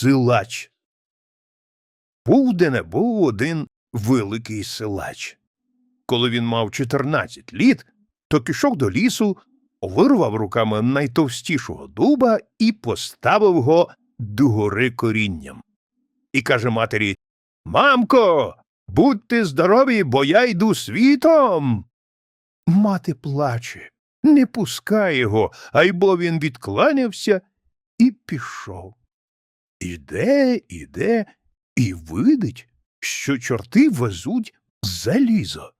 Силач. Був де не був один великий силач. Коли він мав 14 літ, то пішов до лісу, вирвав руками найтовстішого дуба і поставив його догори корінням. І каже матері Мамко, будьте здорові, бо я йду світом. Мати плаче, не пускай його, а й бо він відкланявся і пішов. Іде, іде, і видить, що чорти везуть залізо.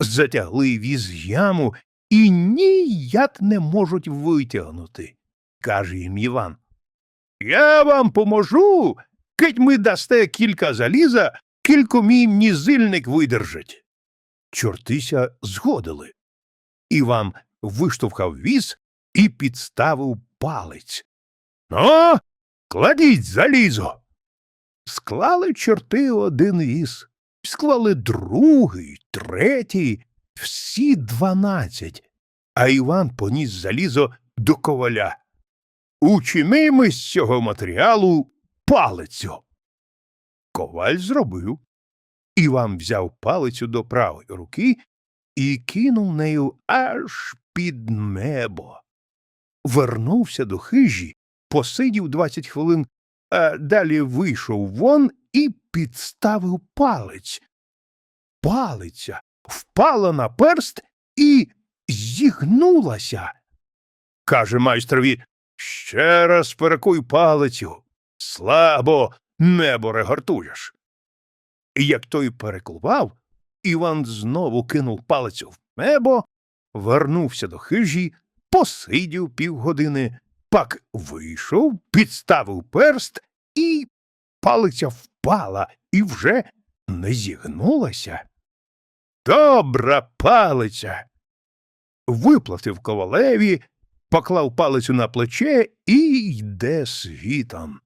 Затягли віз яму і ніяк не можуть витягнути, каже їм Іван. Я вам поможу, кить ми дасте кілька заліза, кілько мій нізильник видержить. Чортися згодили. Іван виштовхав віз і підставив палець. Ну, кладіть залізо. Склали чорти один віз, склали другий, третій, всі дванадцять, а Іван поніс залізо до коваля. Учини ми з цього матеріалу палицю. Коваль зробив. Іван взяв палицю до правої руки і кинув нею аж під небо. Вернувся до хижі, посидів двадцять хвилин, а далі вийшов вон і підставив палець. Палиця впала на перст і зігнулася. Каже майстрові Ще раз перекуй палицю. Слабо небо регортуєш. І як той переклував, Іван знову кинув палицю в небо, вернувся до хижі, посидів півгодини, пак вийшов, підставив перст, і палиця впала і вже не зігнулася. Добра палиця. Виплатив ковалеві, поклав палицю на плече і йде світом.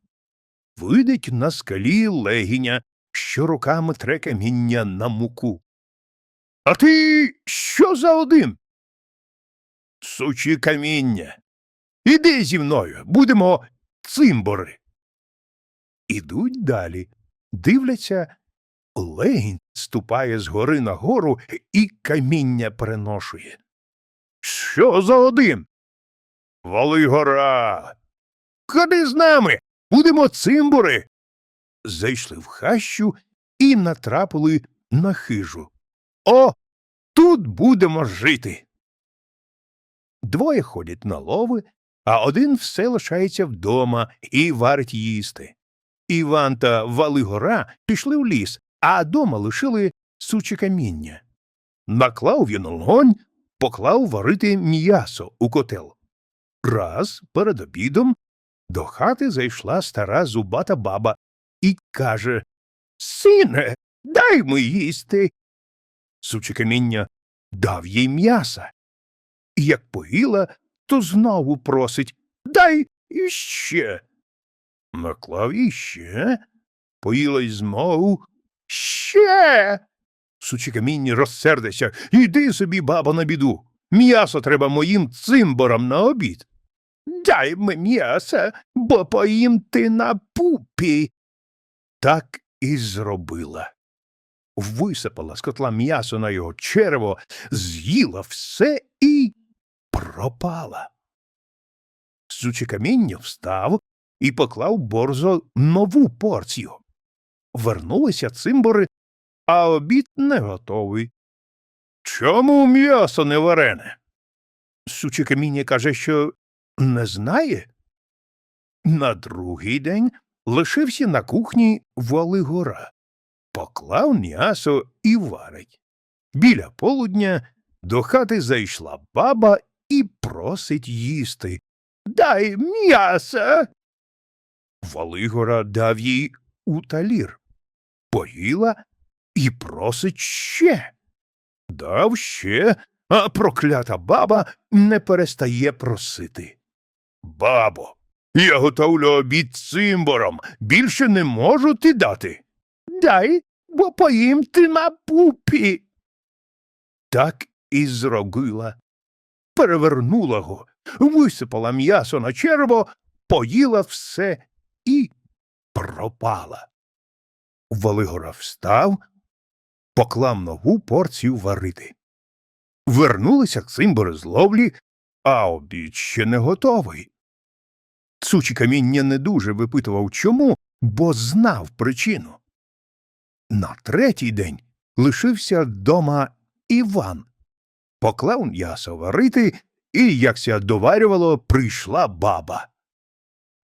Видить на скалі легіня, що руками тре каміння на муку. А ти що за один? Сучі каміння. Іди зі мною, будемо цимбори. Ідуть далі, дивляться, легінь ступає з гори на гору і каміння переношує. Що за один? Вали гора. Ходи з нами. Будемо цимбури. Зайшли в хащу і натрапили на хижу. О, тут будемо жити. Двоє ходять на лови, а один все лишається вдома і варить їсти. Іван та Валигора пішли в ліс, а дома лишили суче каміння. Наклав він огонь, поклав варити м'ясо у котел. Раз перед обідом до хати зайшла стара зубата баба і каже Сине, дай ми їсти. Суче каміння дав їй м'яса. І як поїла, то знову просить Дай іще. Наклав іще, поїла й знову ще. Суче каміння розсердився Іди собі, баба, на біду. М'ясо треба моїм цимборам на обід. Дай ми м'яса, бо поїм ти на пупі. Так і зробила. Висипала з котла м'ясо на його черево, з'їла все і пропала. Суче каміння встав і поклав борзо нову порцію. Вернулися цимбори, а обід не готовий. Чому м'ясо не варене? Суче каміння каже, що не знає. На другий день лишився на кухні Валигора, поклав м'ясо і варить. Біля полудня до хати зайшла баба і просить їсти. Дай м'яса. Валигора дав їй у талір. Поїла і просить ще. Дав ще, а проклята баба не перестає просити. Бабо, я готовлю обід цимбором, більше не можу ти дати. Дай, бо поїм ти на пупі. Так і зробила. Перевернула го, висипала м'ясо на черво, поїла все і пропала. Валигора встав, поклав нову порцію варити. Вернулися цимбори з ловлі, а обід ще не готовий. Цучі каміння не дуже випитував чому, бо знав причину. На третій день лишився дома Іван. Поклав м'ясо варити, і, як ся доварювало, прийшла баба.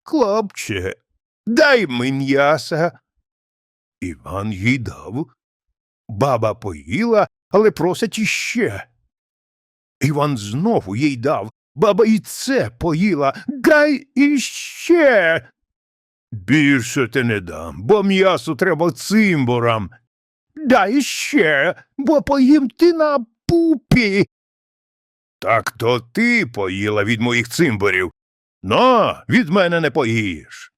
Хлопче, дай ми м'яса. Іван їй дав. Баба поїла, але просить іще. Іван знову їй дав. Баба і це поїла. Дай іще. Більше ти не дам, бо м'ясо треба цимборам. Дай іще, бо поїм ти на пупі. Так то ти поїла від моїх цимборів. Но від мене не поїш.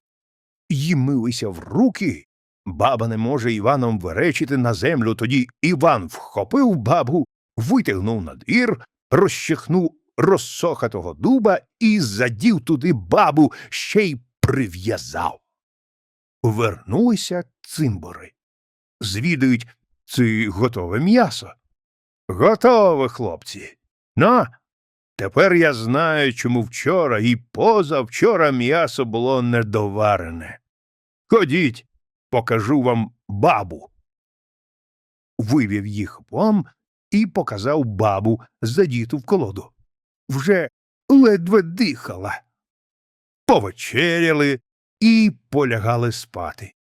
Їм милися в руки. Баба не може Іваном веречити на землю. Тоді Іван вхопив бабу, витягнув на двір, розчехнув розсохатого дуба і задів туди бабу, ще й прив'язав. Вернулися цимбори. Звідають, це готове м'ясо. Готове, хлопці. Ну, тепер я знаю, чому вчора і позавчора м'ясо було недоварене. Ходіть, покажу вам бабу. Вивів їх вам і показав бабу, задіту в колоду. Вже ледве дихала. Повечеряли і полягали спати.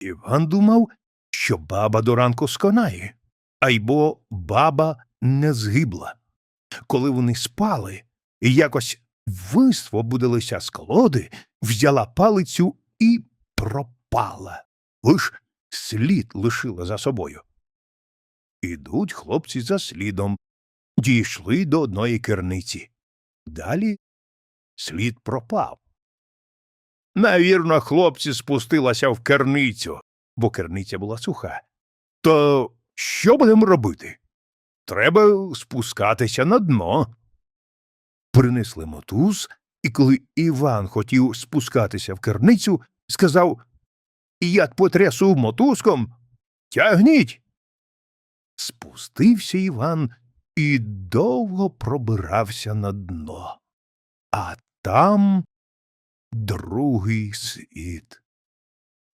Іван думав, що баба до ранку сконає, а й бо баба не згибла. Коли вони спали і якось висвободилися з колоди, взяла палицю і пропала. Лиш слід лишила за собою. Ідуть хлопці за слідом, дійшли до одної керниці. Далі слід пропав. Навірно, хлопці спустилася в керницю, бо керниця була суха. То що будемо робити? Треба спускатися на дно. Принесли мотуз, і коли Іван хотів спускатися в керницю, сказав Як потрясу мотузком, тягніть. Спустився Іван і довго пробирався на дно. А там другий світ.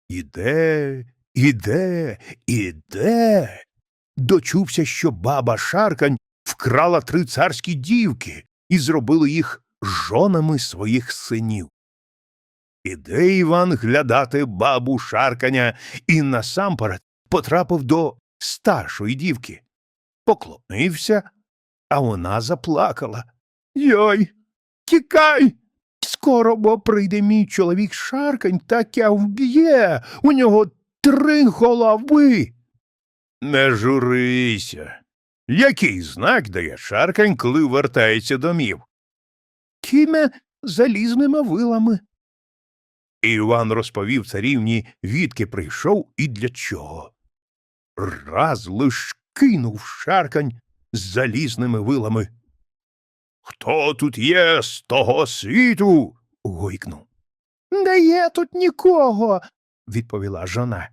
Іде, іде, іде. Дочувся, що баба Шаркань вкрала три царські дівки і зробила їх жонами своїх синів. Іде Іван глядати бабу Шарканя і насамперед потрапив до старшої дівки. Поклонився, а вона заплакала. Йой, тікай. Скоро бо прийде мій чоловік Шаркань, так я вб'є. У нього три голови. Не журися. Який знак дає Шаркань, коли вертається домів? Тіме залізними вилами. Іван розповів царівні, відки прийшов і для чого. Раз лиш кинув Шаркань з залізними вилами. Хто тут є з того світу? гойкнув. Не є тут нікого, відповіла жона.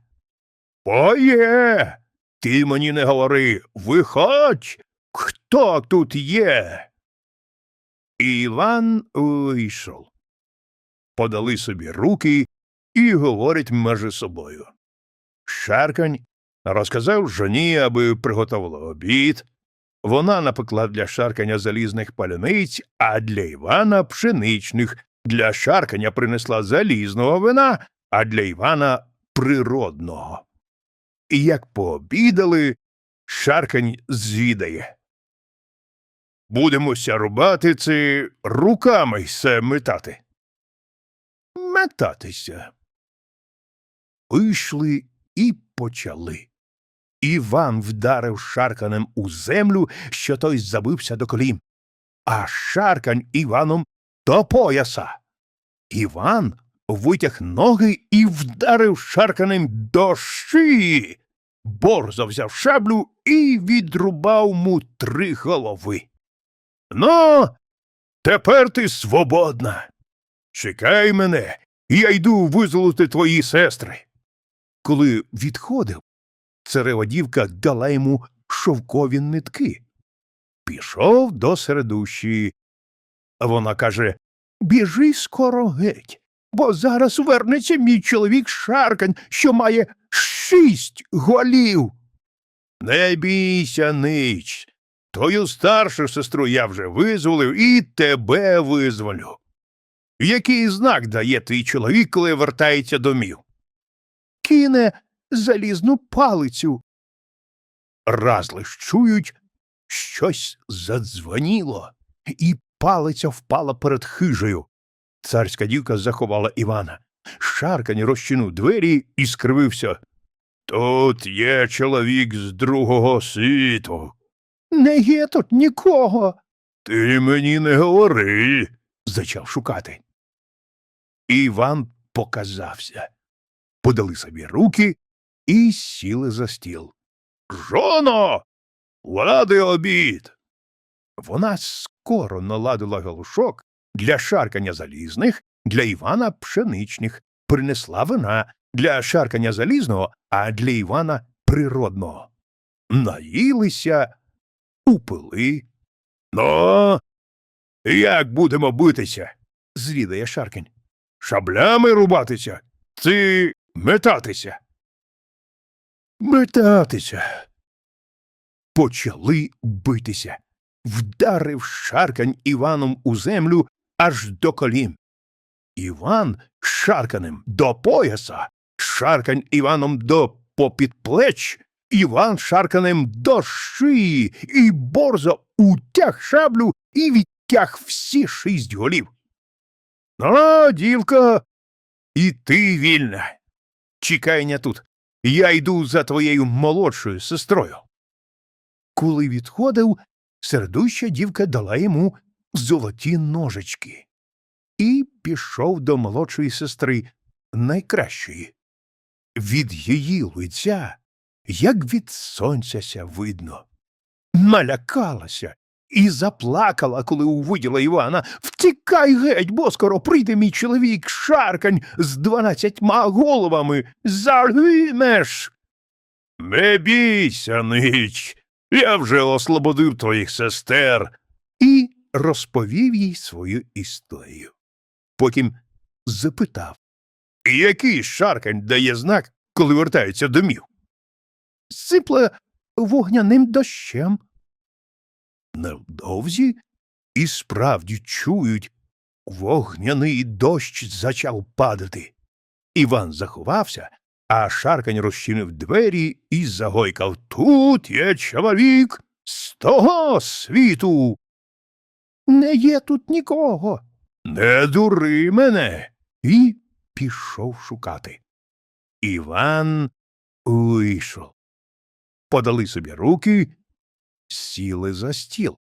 Бо є. Ти мені не говори. Виходь. Хто тут є? Іван вийшов. Подали собі руки і говорять між собою. Шаркань розказав жоні, аби приготувала обід. Вона напекла для шаркання залізних паляниць, а для Івана пшеничних. Для шаркання принесла залізного вина, а для Івана природного. І як пообідали, шаркань звідає. Будемося рубати це руками се метати. Метатися. Вийшли і почали. Іван вдарив шарканем у землю, що той забився до колін, а шаркань Іваном до пояса. Іван витяг ноги і вдарив шарканем до шиї. Борзо взяв шаблю і відрубав му три голови. Ну, тепер ти свободна. Чекай мене, Я йду визволити твої сестри. Коли відходив, царева дівка дала йому шовкові нитки. Пішов до середущі. Вона каже Біжи скоро геть, бо зараз вернеться мій чоловік Шаркань, що має шість голів. Не бійся, нич. Твою старшу сестру я вже визволив і тебе визволю. Який знак дає твій чоловік, коли вертається домів? Кине залізну палицю. Раз лиш чують, щось задзвоніло, і палиця впала перед хижею. Царська дівка заховала Івана. Шаркань розчинув двері і скривився. Тут є чоловік з другого світу. Не є тут нікого. Ти мені не говори, зачав шукати. Іван показався. Подали собі руки і сіли за стіл. Жоно, лади обід. Вона скоро наладила галушок для шаркання залізних, для Івана пшеничних, принесла вина для шаркання залізного, а для Івана природного. Наїлися, упили. Ну, як будемо битися? звідає Шаркань. Шаблями рубатися чи метатися? Метатися. Почали битися. Вдарив Шаркань Іваном у землю аж до колін. Іван шарканем до пояса, шаркань Іваном до попід плеч, Іван шарканем до шиї, і борзо утяг шаблю і відтяг всі шість голів. Ну, дівко, і ти вільна. Чекайня тут. Я йду за твоєю молодшою сестрою. Коли відходив, сердуща дівка дала йому золоті ножички і пішов до молодшої сестри, найкращої. Від її лиця, як від сонцяся видно. Налякалася і заплакала, коли увиділа Івана. Втікай геть, бо скоро прийде мій чоловік шаркань з дванадцятьма головами. Загинеш. Не бійся, нич. Я вже ослободив твоїх сестер. Розповів їй свою історію. Потім запитав, який шаркань дає знак, коли вертаються домів? Сипле вогняним дощем. Невдовзі і справді чують, вогняний дощ зачав падати. Іван заховався, а шаркань розчинив двері і загойкав Тут є чоловік з того світу. Не є тут нікого. Не дури мене. І пішов шукати. Іван вийшов. Подали собі руки, сіли за стіл.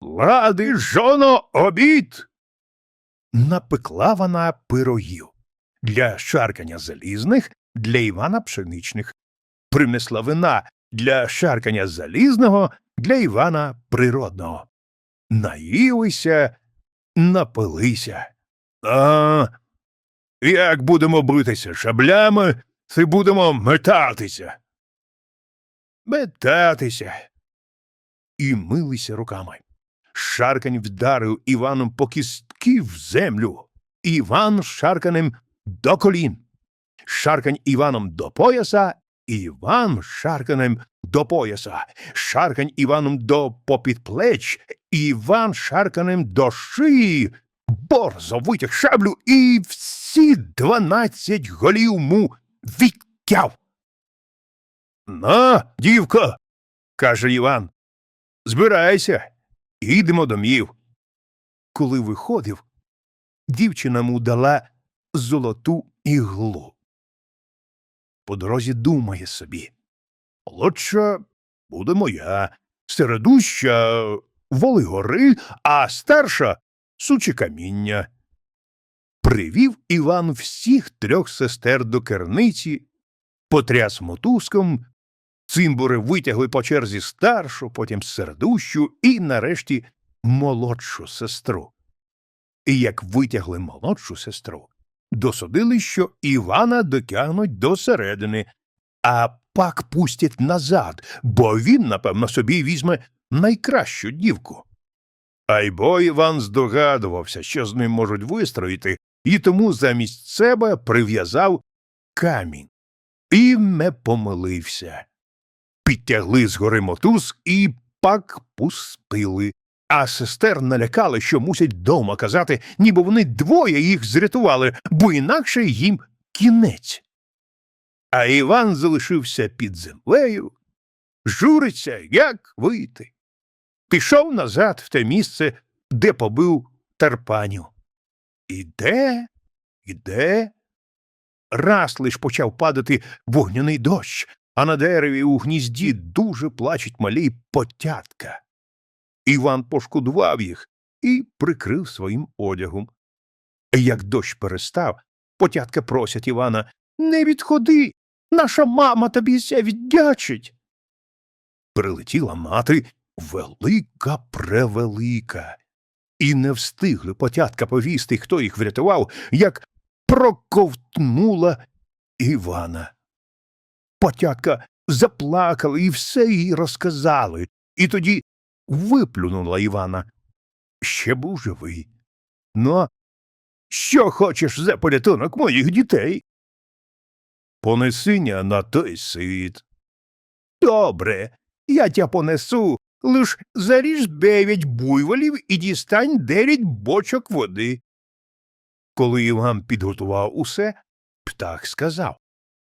Лади, жоно, обід. Напекла вона пирогів для шаркання залізних, для Івана пшеничних. Принесла вина для шаркання залізного, для Івана природного. Наїлися, напилися. А, як будемо битися шаблями, ти будемо метатися. Метатися. І милися руками. Шаркань вдарив Іваном по кістки в землю. Іван шарканем до колін. Шаркань Іваном до пояса, Іван шарканем до пояса, шаркань Іваном до попід плеч, Іван шарканем до шиї. Борзо витяг шаблю і всі дванадцять голів му відтяв. На, дівко, каже Іван, збирайся, їдемо домів. Коли виходив, дівчина йому дала золоту іглу. По дорозі думає собі. Молодша буде моя, середуща воли гори, а старша сучі каміння. Привів Іван всіх трьох сестер до керниці, потряс мотузком, цимбури витягли по черзі старшу, потім сердущу і, нарешті, молодшу сестру. І як витягли молодшу сестру, досудили, що Івана дотягнуть до середини, а пак пустять назад, бо він, напевно, собі візьме найкращу дівку. Айбо Іван здогадувався, що з ним можуть вистроїти, і тому замість себе прив'язав камінь. І не помилився. Підтягли з гори мотуз і пак пустили. А сестер налякали, що мусять дома казати, ніби вони двоє їх зрятували, бо інакше їм кінець. А Іван залишився під землею, журиться, як вийти. Пішов назад в те місце, де побив Тарпаню. Іде, іде. Раз лиш почав падати вогняний дощ, а на дереві у гнізді дуже плачуть малі потятка. Іван пошкодував їх і прикрив своїм одягом. Як дощ перестав, потятка просять Івана Не відходи, наша мама тобі ся віддячить. Прилетіла мати велика превелика, і не встигли потятка повісти, хто їх врятував, як проковтнула Івана. Потятка заплакали і все їй розказали, і тоді виплюнула Івана. Ще був живий. Ну, а що хочеш за порятунок моїх дітей? Понесиня на той світ. Добре, я тя понесу, лиш заріж дев'ять буйволів і дістань дев'ять бочок води. Коли Іван підготував усе, птах сказав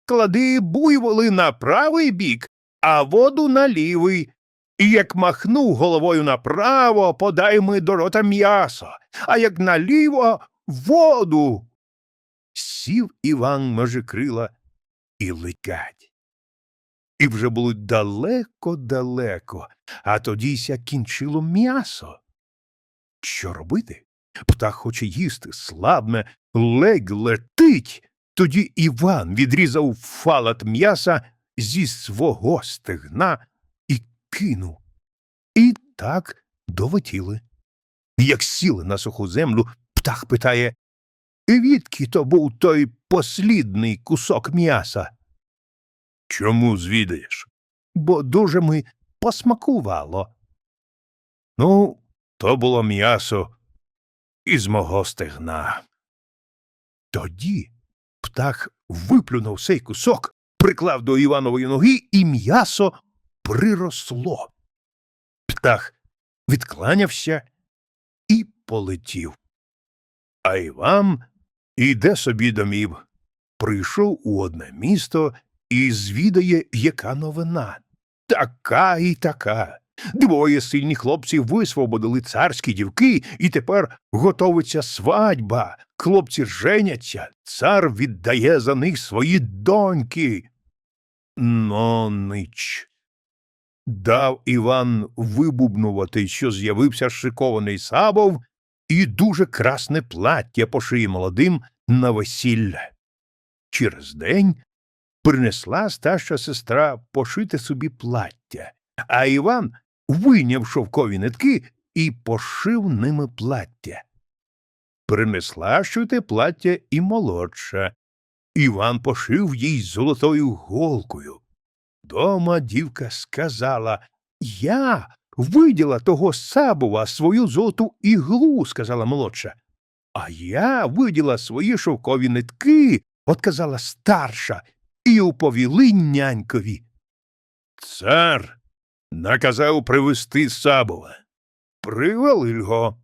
Клади буйволи на правий бік, а воду на лівий. І як махнув головою направо, подай ми до рота м'ясо, а як наліво воду. Сів Іван межикрила і летять. І вже були далеко-далеко, а тоді ся кінчило м'ясо. Що робити? Птах хоче їсти, слабне, ледь летить. Тоді Іван відрізав фалат м'яса зі свого стегна кинув. І так долетіли. Як сіли на суху землю, птах питає Відки то був той послідний кусок м'яса? Чому звідаєш? Бо дуже ми посмакувало. Ну, то було м'ясо із мого стегна. Тоді птах виплюнув цей кусок, приклав до Іванової ноги, і м'ясо приросло. Птах відкланявся і полетів. А Іван іде собі домів. Прийшов у одне місто і звідає, яка новина. Така і така. Двоє сильні хлопців висвободили царські дівки, і тепер готовиться свадьба. Хлопці женяться, цар віддає за них свої доньки. Но нич. Дав Іван вибубнувати, що з'явився шикований сабов, і дуже красне плаття по шиї молодим на весілля. Через день принесла старша сестра пошити собі плаття, а Іван вийняв шовкові нитки і пошив ними плаття. Принесла шити плаття і молодша. Іван пошив їй золотою голкою. Дома дівка сказала Я виділа того сабова свою золоту іглу, сказала молодша. А я виділа свої шовкові нитки, отказала старша, і уповіли нянькові. Цар наказав привезти сабова. Привели його.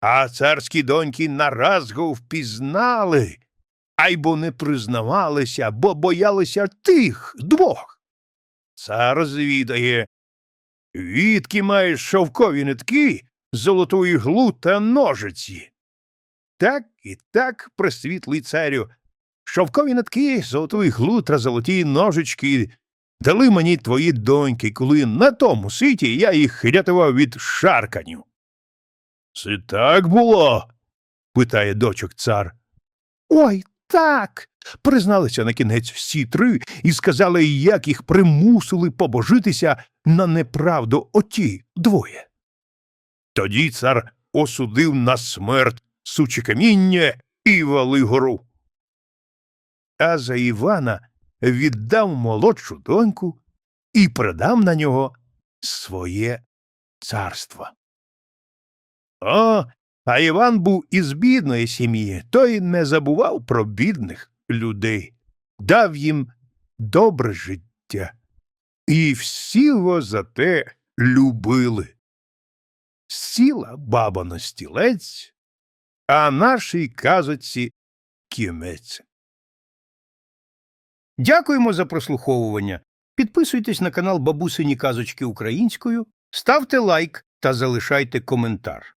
А царські доньки нараз го впізнали, а й бо не признавалися, бо боялися тих двох. Цар звідає, відки маєш шовкові нитки, золоту іглу та ножиці. Так і так, пресвітлий царю, шовкові нитки, золоту іглу та золоті ножички дали мені твої доньки, коли на тому світі я їх рятував від шарканів. Це так було? питає дочок цар. Ой, так. Призналися на кінець всі три і сказали, як їх примусили побожитися на неправду оті двоє. Тоді цар осудив на смерть суче каміння і вали гору. а за Івана віддав молодшу доньку і продав на нього своє царство. О, а Іван був із бідної сім'ї, той не забував про бідних людей, дав їм добре життя. І всі його за те любили. Сіла баба на стілець, а нашій казоці кінець. Дякуємо за прослуховування. Підписуйтесь на канал Бабусині Казочки Українською, ставте лайк та залишайте коментар.